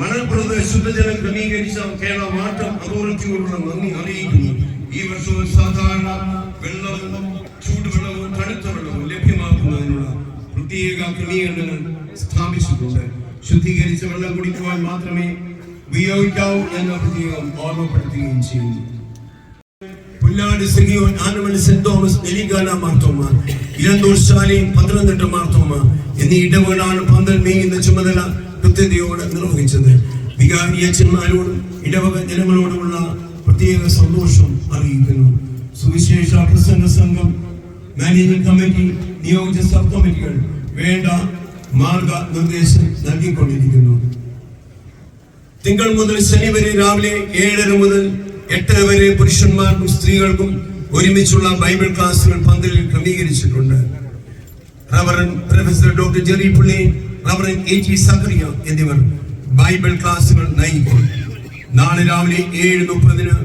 മണൽപ്പുറത്ത് ശുദ്ധജലം ക്രമീകരിച്ച കേരള വാട്ടർ അതോറിറ്റിയോടുള്ള നന്ദി അറിയിക്കുന്നു. ഈ വർഷവും സാധാരണ വെള്ളവും ചൂടുവെള്ളവും തണുത്ത വെള്ളവും ലഭ്യമാക്കുന്നതിനുള്ള പ്രത്യേക ക്രമീകരണങ്ങൾ സ്ഥാപിച്ചിട്ടുണ്ട്. ശുദ്ധീകരിച്ച വെള്ളം കുടിക്കുവാൻ മാത്രമേ ഉപയോഗിക്കാവൂ എന്ന പ്രത്യേകം ഓർമ്മപ്പെടുത്തുകയും ചെയ്യുന്നു. പുല്ലാട് സിംഗിയോൻ ആനമണി സെന്റ് തോമസ് നെലിഗാന മാർത്തോമ ഇരന്തൂർ ശാലയും പത്തനംതിട്ട മാർത്തോമ എന്നീ ഇടവേളാണ് പന്തൽ മേയുന്ന ചുമതല കൃത്യതയോടെ നിർവഹിച്ചത് വികാരി അച്ഛന്മാരോടും ഇടവക ജനങ്ങളോടുമുള്ള പ്രത്യേക സന്തോഷം അറിയിക്കുന്നു. സുവിശേഷ പ്രസംഗ സംഘം മാനേജിംഗ് കമ്മിറ്റി നിയോഗിച്ച സബ് കമ്മിറ്റികൾ വേണ്ട മാർഗനിർദ്ദേശം നൽകിക്കൊണ്ടിരിക്കുന്നു. തിങ്കൾ മുതൽ ശനി വരെ രാവിലെ ഏഴര മുതൽ എട്ടര വരെ പുരുഷന്മാർക്കും സ്ത്രീകൾക്കും ഒരുമിച്ചുള്ള ബൈബിൾ ക്ലാസുകൾ പന്തലിൽ ക്രമീകരിച്ചിട്ടുണ്ട്. Reverend professor doctor Jerry Pulli reverend A G Zacharia എന്നിവർ ബൈബിൾ ക്ലാസുകൾ നയിക്കും. നാളെ രാവിലെ ഏഴ് മുപ്പതിന്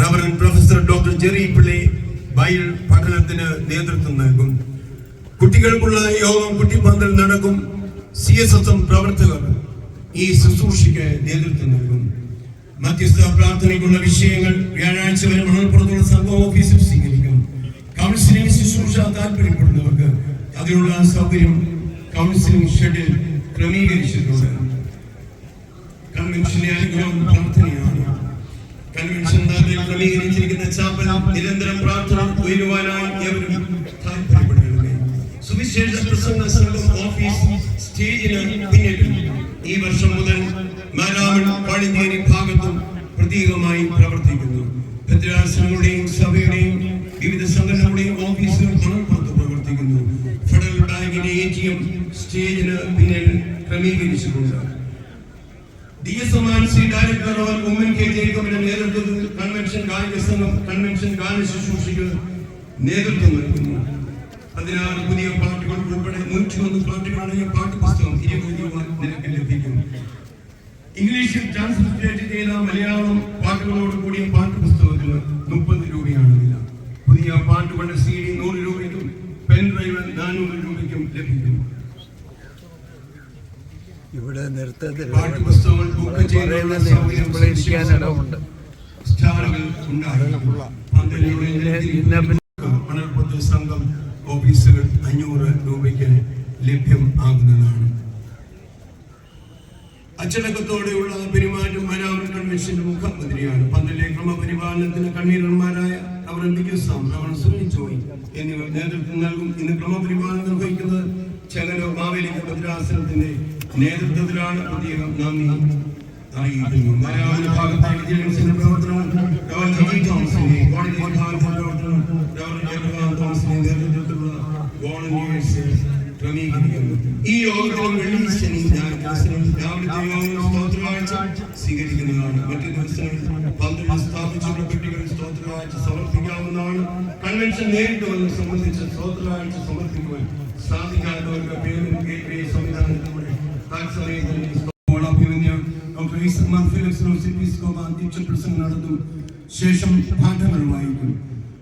reverend professor doctor Jerry Pilli Bible പഠനത്തിന് നേതൃത്വം നൽകും. കുട്ടികൾക്കുള്ള യോഗം കുട്ടിപ്പന്തൽ നടക്കും. സി എസ് എസ് എം പ്രവർത്തകർ ഈ ശുശ്രൂഷയ്ക്ക് നേതൃത്വം നൽകും. മധ്യസ്ഥ പ്രാർത്ഥനയ്ക്കുള്ള വിഷയങ്ങൾ വ്യാഴാഴ്ച വരെ മണൽപ്പുറത്തുള്ള സംഘം ഓഫീസിൽ സ്വീകരിക്കും. കൗൺസിലിംഗ് ശുശ്രൂഷ താല്പര്യപ്പെടുന്നവർക്ക് അതിനുള്ള സൗകര്യം കൗൺസിലിംഗ് ഷെഡിൽ ക്രമീകരിച്ചിട്ടുണ്ട്. കൺവെൻഷന്റെ അനുഗ്രഹം പ്രാർത്ഥനയാണ്. കൺവെൻഷൻ നാട്ടിൽ ക്രമീകരിച്ചിരിക്കുന്ന ചാപ്പൽ നിരന്തരം പ്രാർത്ഥന ഉയരുവാനായി ഏവരും സുവിശേഷ പ്രസംഗ സംഘം ഓഫീസ് സ്റ്റേജിന് പിന്നിലും ഈ വർഷം മുതൽ മാരാമൺ പാളിങ്കേരി ഭാഗത്തും സ്റ്റേജിന് പിന്നെ ക്രമീകരിച്ചിട്ടുണ്ട്. D S M R C director അവർ ഉമ്മൻ കെ ജേക്കബിന്റെ നേതൃത്വത്തിൽ കൺവെൻഷൻ ഗായക സംഘം കൺവെൻഷൻ ഗാന ശുശ്രൂഷയ്ക്ക് നേതൃത്വം നൽകുന്നു. പതിനാറ് പുതിയ പാട്ടുകൾ ഉൾപ്പെടെ നൂറ്റി ഒന്ന് പാട്ടുകളടങ്ങിയ പാട്ട് പുസ്തകം ഇരുപത് രൂപ നിരക്കിൽ ലഭിക്കും ഇംഗ്ലീഷിൽ ട്രാൻസ്ലേറ്റ് ചെയ്ത മലയാളം പാട്ടുകളോട് കൂടിയ പാട്ട് പുസ്തകത്തിന് മുപ്പത് രൂപയാണ് വില. പുതിയ പാട്ടുകളുടെ സി ഡി നൂറ് രൂപയ്ക്കും പെൻ ഡ്രൈവ് നാനൂറ് രൂപയ്ക്കും ലഭിക്കും ഇവിടെ സംഘം ഓഫീസുകൾ അഞ്ഞൂറ് രൂപയ്ക്ക് ലഭ്യം ആകുന്നതാണ്. അച്ചടക്കത്തോടെയുള്ള പെരുമാറ്റം വരാമൻ കൺവെൻഷന്റെ മുഖ്യമന്ത്രിയാണ് പന്തലിലെ ക്രമപരിപാലനത്തിന് കൺവീനർമാരായ അവർ ബിജുസാം സുനിൽ ജോയി എന്നിവർ നേതൃത്വം നൽകും. ഇന്ന് ക്രമപരിപാലനം നിർവഹിക്കുന്നത് ചെങ്ങലൂർ മാവേലി ഭദ്രാസനത്തിന്റെ നേതൃത്വത്തിലാണ് പുതിയ നന്ദി അറിയിക്കുന്നു മലയാള ഭാഗത്തെ വിജിലൻസിന്റെ പ്രവർത്തനവും തോമസിന്റെ കോടതി വിഭാഗത്തിന്റെ പ്രവർത്തനവും തോമസിന്റെ നേതൃത്വത്തിലുള്ള വോളണ്ടിയേഴ്സ് ക്രമീകരിക്കുന്നു. ഈ യോഗത്തിലും വെള്ളി ശനി സ്വീകരിക്കുന്നതാണ്. മറ്റു ദിവസങ്ങളിൽ പന്ത്രണ്ട് സ്ഥാപിച്ചുള്ള കുട്ടികൾ സ്തോത്രവാഴ്ച സമർപ്പിക്കാവുന്നതാണ്. കൺവെൻഷൻ നേരിട്ട് വന്ന് സംബന്ധിച്ച് സ്തോത്രവാഴ്ച സമർപ്പിക്കുവാൻ സാധിക്കാത്തവരുടെ പേരും ഗേറ്റ്വേ സംവിധാനത്തിലൂടെ അഭിമന്യ ഡോക്ടർ ഈസന്മാർ ഫിലിപ്സ് റോസ് എപ്പിസ്കോപ്പ അധ്യക്ഷ പ്രസംഗം നടത്തും ശേഷം പാഠങ്ങൾ വായിക്കും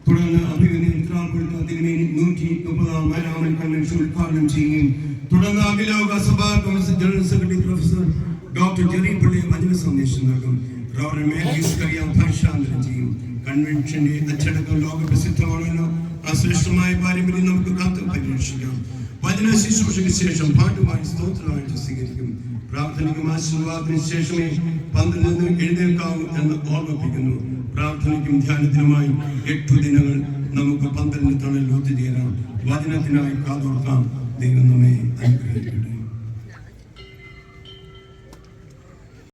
തുടർന്ന് അഭിമന്യ ഉത്തരാഖണ്ഡ് തിരുമേനി നൂറ്റി മുപ്പതാം വരാമൻ കൺവെൻഷൻ ഉദ്ഘാടനം ചെയ്യും തുടർന്ന് അഖിലോക സഭാ council general secretary professor doctor Jerry Pilli വചന സന്ദേശം നൽകും റോറൽ മാത്യൂസ് കറിയാം ഭാഷാന്തരം ചെയ്യും കൺവെൻഷന്റെ അച്ചടക്കം ലോക പ്രസിദ്ധമാണല്ലോ ആ ശ്രേഷ്ഠമായ പാരമ്പര്യം നമുക്ക് കാത്തു പരിരക്ഷിക്കാം. വചന ശുശ്രൂഷയ്ക്ക് ശേഷം പാട്ടുമായി സ്തോത്രമായിട്ട് സ്വീകരിക്കും. പ്രാർത്ഥനയ്ക്കും ആശീർവാദത്തിന് ശേഷമേ പന്തിൽ നിന്ന് എഴുന്നേൽക്കാവൂ എന്ന് ഓർമ്മിപ്പിക്കുന്നു. പ്രാർത്ഥനയ്ക്കും ധ്യാനത്തിനുമായി എട്ടു ദിനങ്ങൾ നമുക്ക് പന്തലിന് തണൽ ഒത്തുചേരാം വചനത്തിനായി കാതോർക്കാം. ദൈവം നമ്മെ അനുഗ്രഹിക്കട്ടെ.